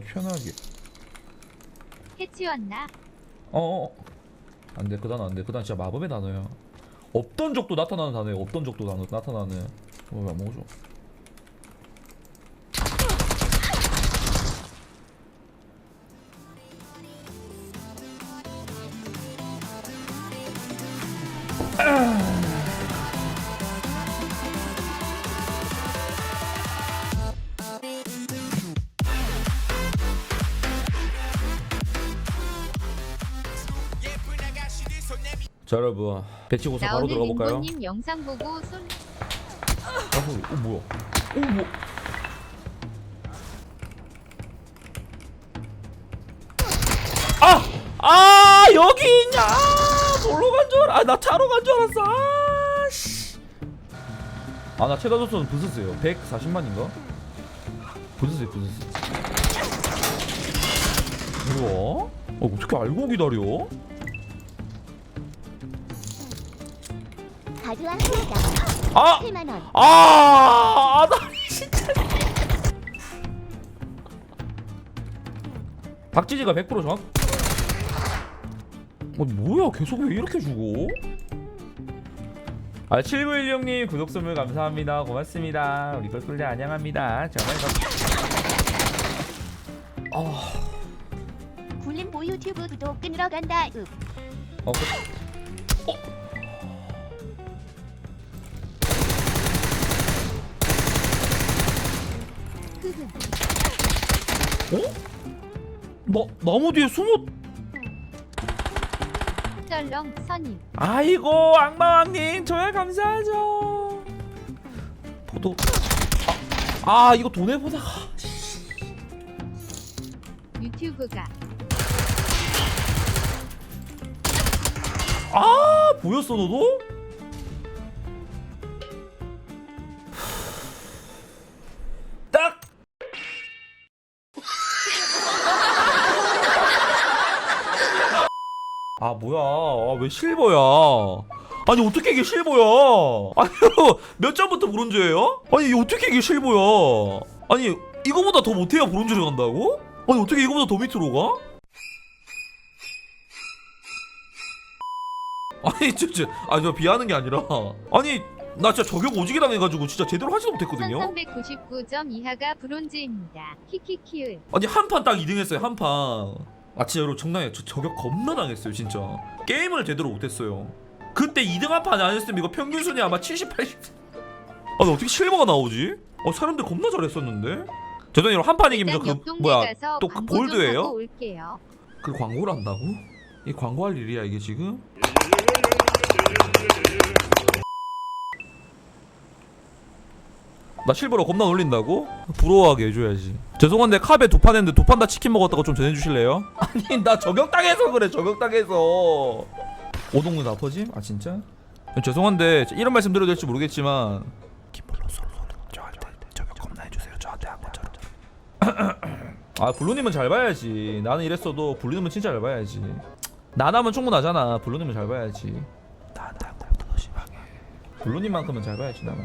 편하게. 해치웠나? 어, 어. 안 돼, 그 단어 안 돼. 그 단어 진짜 마법의 단어야. 없던 적도 나타나는 단어야. 없던 적도 나, 나타나는. 어, 왜안 먹어줘? 자, 여러분. 배치고서 바로 나오는 들어가 볼까요? 앵보님 영상 보고 손 어, 어 뭐야? 어 뭐? 아! 아 여기 있냐? 아, 놀러 간줄 알아. 아, 나 차로 간 줄 알았어. 아 씨. 아, 나 최다 조수는 부스스요. 140만인가? 부스스 부스스. 뭐야? 어, 어떻게 알고 기다려? 가져왔습니다. 아! 7만 원. 아, 아, 나 진짜. 박지지가 100% 정확. 어, 뭐야? 계속 왜 이렇게 주고? 아, 7916님 구독 선물 감사합니다. 고맙습니다. 우리 꿀꿀대 안녕합니다. 정말 감... 아, 굴림 보 유튜브 구독 끊으러 간다. 읍. 어, 그... 어? 나 나무 뒤에 숨어. 쩔렁 선임. 아이고 악마왕님 정말 감사하죠. 포도. 아, 아 이거 돈에 보다가 유튜브가. 아 보였어 너도? 아 뭐야 아, 왜 실버야 아니 어떻게 이게 실버야 아니 몇 점부터 브론즈예요? 아니 어떻게 이게 실버야 아니 이거보다 더 못해야 브론즈를 간다고? 아니 어떻게 이거보다 더 밑으로 가? 아니 진짜 아저 비하는 게 아니라 아니 나 진짜 저격 오지게 당해가지고 진짜 제대로 하지도 못했거든요 1399점 이하가 브론즈입니다. 키키키을 아니 한 판 딱 2등 했어요 한판 아 진짜 여러분 장난이에요 저 저격 겁나 당했어요 진짜 게임을 제대로 못했어요 그때 2등 한 판이 아니었으면 이거 평균 순위 아마 70, 80 아니 어떻게 실버가 나오지? 어 사람들 겁나 잘했었는데 죄송해요 한판 이기면 그 뭐야 또좀 볼드예요? 그 광고를 한다고? 이 광고할 일이야 이게 지금? 나 실버로 겁나 놀린다고? 부러워하게 해줘야지. 죄송한데 캅에 두판 했는데 두 판 다 치킨 먹었다고 좀 전해주실래요? 아니 나 저격당해서 그래 저격당해서. 오동무 나퍼짐? 아 진짜? 죄송한데 이런 말씀 드려도 될지 모르겠지만 김블루 솔로 저한테 저격 겁나 해주세요. 저한테 한 번처럼. 아 블루님은 잘 봐야지. 나는 이랬어도 블루님은 진짜 잘 봐야지. 나나면 충분하잖아. 블루님은 잘 봐야지. 나한테 한 번도 더 심하게. 블루님만큼은 잘 봐야지 나는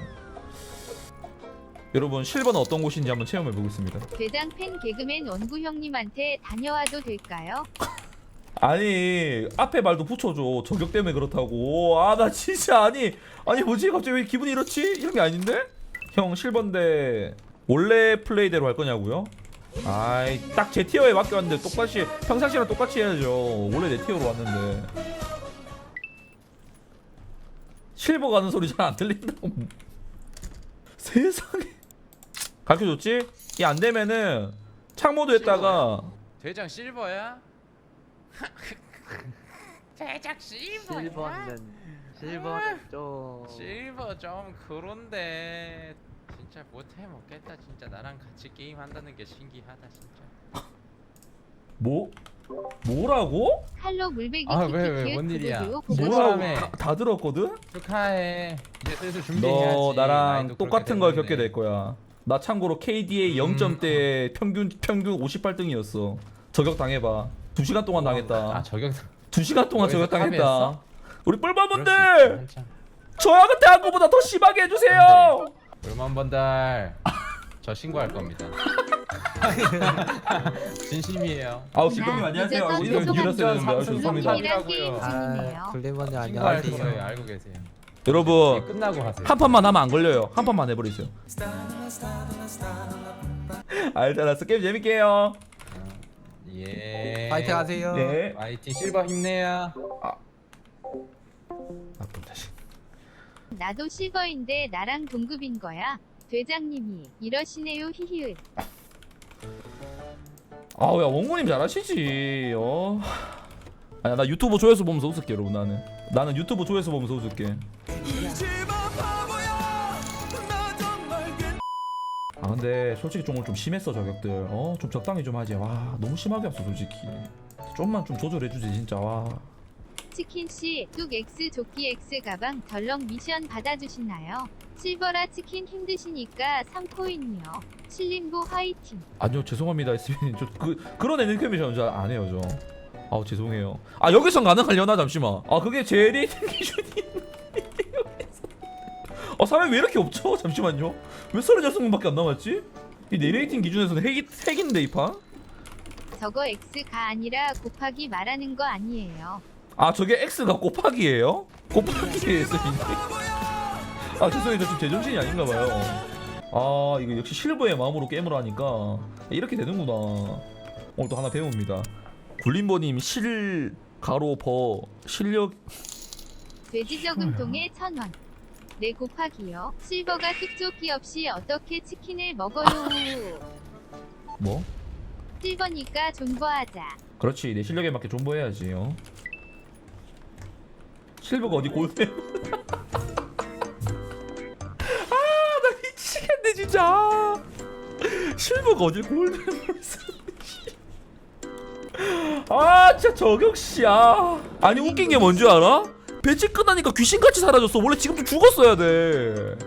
여러분 실버는 어떤 곳인지 한번 체험해 보겠습니다. 대장 팬 개그맨 원구 형님한테 다녀와도 될까요? 아니 앞에 말도 붙여줘. 저격 때문에 그렇다고. 아 나 진짜 아니 아니 뭐지? 갑자기 왜 기분이 이렇지? 이런 게 아닌데? 형 실버인데 원래 플레이대로 할 거냐고요? 아이 딱 제 티어에 맞게 왔는데 똑같이 평상시랑 똑같이 해야죠. 원래 내 티어로 왔는데. 실버 가는 소리 잘 안 들린다고. 세상에 가르쳐줬지 이 안 되면은 창모드 했다가 대장 실버야? 대장 실버야? 실버는 실버는 좀 실버 좀 그런데 진짜 못해 먹겠다 진짜 나랑 같이 게임 한다는 게 신기하다 진짜 뭐 뭐라고? 할로 물배기 아, 왜, 왜, 뭔 일이야? 뭐- 뭐라고 사람에. 다, 다 들었거든? 축하해 이제 슬슬 준비해야지 너 나랑 똑같은 걸. 겪게 될 거야. 나 참고로 KDA 0점대 평균 평균 58등이었어. 저격 당해봐. 2 시간 동안 당했다. 아 저격 2 시간 동안 거기서 저격 당했다. 우리 뿔바분들 한참. 저한테 한 거보다 더 심하게 해주세요. 얼만 번달 저 신고할 겁니다 진심이에요. 아우 길동님 안녕하세요. 이름 길었어야 되는데 아유, 죄송합니다. 블록님이랑 게임 아, 중이네요. 안녕하세요. 알고 계세요. 여러분 끝나고 하세요. 한 판만 하면 안 걸려요. 한 판만 해버리세요. 알잖아. 게임 재밌게 해요. 예. 파이팅 하세요. 네. 화이팅 실버 힘내야. 나쁜 자식. 나도 실버인데 나랑 동급인 거야. 대장님이 이러시네요 히히을. 아야 원구님 잘하시지. 어. 아니야 나 유튜브 조회수 보면서 웃을게 여러분 나는. 나는 유튜브 조회수 보면서 웃을게. 근데 솔직히 좀 오늘 좀 심했어 저격들. 어 좀 적당히 좀 하지. 와 너무 심하게 왔어 솔직히. 좀만 좀 조절해주지 진짜 와. 치킨 씨, 뚝 X 조끼 X 가방 덜렁 미션 받아주시나요? 실버라 치킨 힘드시니까 3코인이요. 실림보 화이팅. 아니요 죄송합니다 SB님 저그 그런 애니메이션 잘안 해요 저. 아우 죄송해요. 아 여기선 가능하려나 잠시만. 아 그게 제 레이팅 기준이. 아 사람이 왜 이렇게 없죠? 잠시만요. 왜 36명밖에 안 남았지? 이 내 레이팅 기준에서는 핵이 핵인데 이 판? 저거 X가 아니라 곱하기 말하는 거 아니에요. 아 저게 X가 곱하기예요? SB님. 아 죄송해요 저 지금 제정신이 아닌가 봐요. 아 이거 역시 실버의 마음으로 게임을 하니까 이렇게 되는구나. 오늘 또 하나 배웁니다. 굴림버님 실 가로 버 실력 돼지 저금통에 천 원. 네 곱하기요. 실버가 뚝조끼 없이 어떻게 치킨을 먹어요? 뭐? 실버니까 존버하자. 그렇지 내 실력에 맞게 존버해야지 어? 실버가 어디 골드 아나 미치겠네 진짜 실버가 어디 골드 아 진짜 저격씨야 아니 웃긴 게 뭔 줄 알아? 배치 끝나니까 귀신같이 사라졌어. 원래 지금도 죽었어야 돼.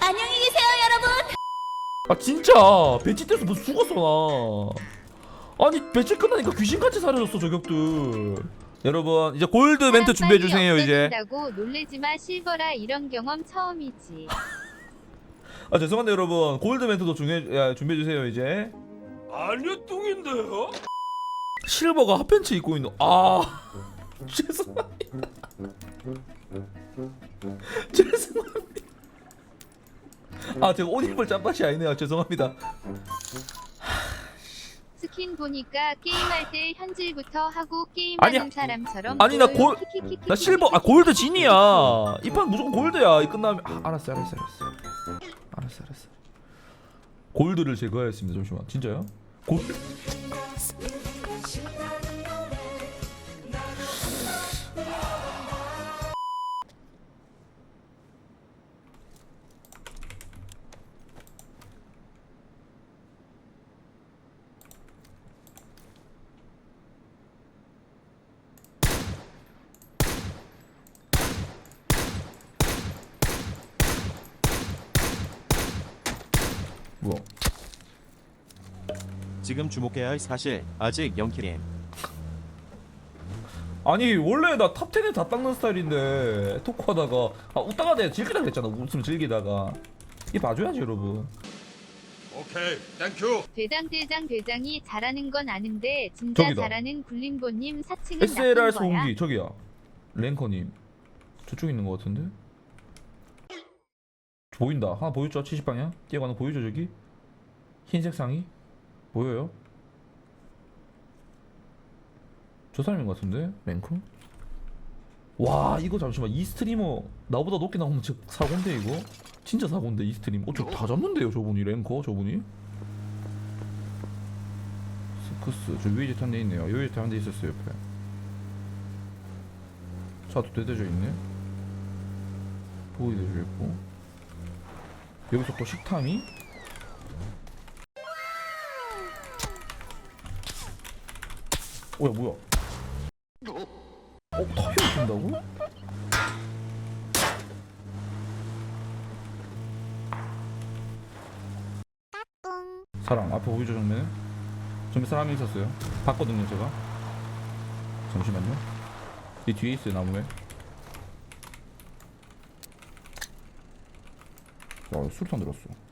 안녕히 계세요, 여러분. 아 진짜. 배치 때서 무슨 죽었어 나. 아니 배치 끝나니까 귀신같이 사라졌어 저격들 여러분 이제 골드 멘트 준비해 주세요 이제. 다고 놀래지 마 실버라. 이런 경험 처음이지. 아 죄송한데 여러분. 골드 멘트도 준비해, 주세요 이제. 아니요 뚱인데요? 실버가 핫팬츠 입고 있는 아 죄송합니다 아 제가 옷 입을 짬밭이 아니네요. 죄송합니다. 스킨 보니까 게임할 때 현질부터 하고 게임하는 아니, 사람처럼 아니, 나. 골-. 나 실버 아 골드 진이야. 이 판 무조건 골드야. 이 끝나면 아, 알았어 알았어 알았어. 알았어 알았어. 골드를 제거하였습니다. 잠시만. 진짜요? 골드 지금 주목해야 할 사실 아직 0킬임 아니 원래 나 탑 10에 다 닦는 스타일인데 토크하다가 아 웃다가 내가 즐기다 그랬잖아 웃으면 즐기다가. 이 봐줘야지 여러분. 오케이 땡큐. 대장 대장 대장이 잘하는 건 아는데 진짜 저기다. 잘하는 굴림보님 사칭은 SLR 나쁜 거야. 소음기 저기야. 랭커님. 저쪽 있는 것 같은데? 보인다. 하나 보였죠 70방향? 뛰어가는 거 보이죠 저기? 흰색 상의 보여요? 저 사람인 것 같은데? 랭커 와 이거 잠시만. 이 스트리머 나보다 높게 나오면 저 사고인데 이거? 진짜 사고인데 이 스트리머? 어 저 다 잡는데요 저분이? 랭커 저분이? 스크스 저 위에 제탄 데 있네요. 여기 제탄 데 있었어요 옆에. 차도 대대져 있네. 보이대져 있고. 여기서 또 식탐이 뭐야 뭐야 어? 타이어 준다고? 사람 앞에 보이죠 정면에? 정면 사람이 있었어요 봤거든요 제가 잠시만요 이 뒤에 있어요 나무에 와 수류탄 들었어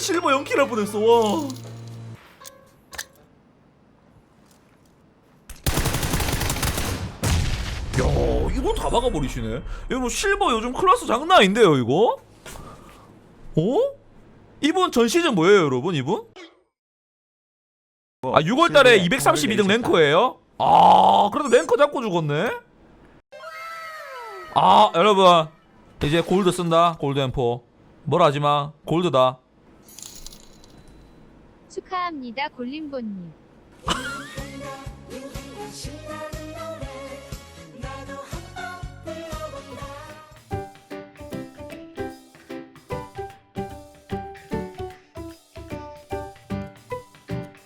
실버 0킬 할 뻔했어 와 야, 이거 다 박아버리시네. 여러분 실버 요즘 클래스 장난 아닌데요, 이거? 어? 이분 전 시즌 뭐예요, 여러분? 이분? 아, 6월 달에 232등 랭커예요? 아, 그래도 랭커 잡고 죽었네. 아, 여러분 이제 골드 쓴다. 골드 엠포. 뭘 하지 마. 골드다. 축하합니다 골림보님.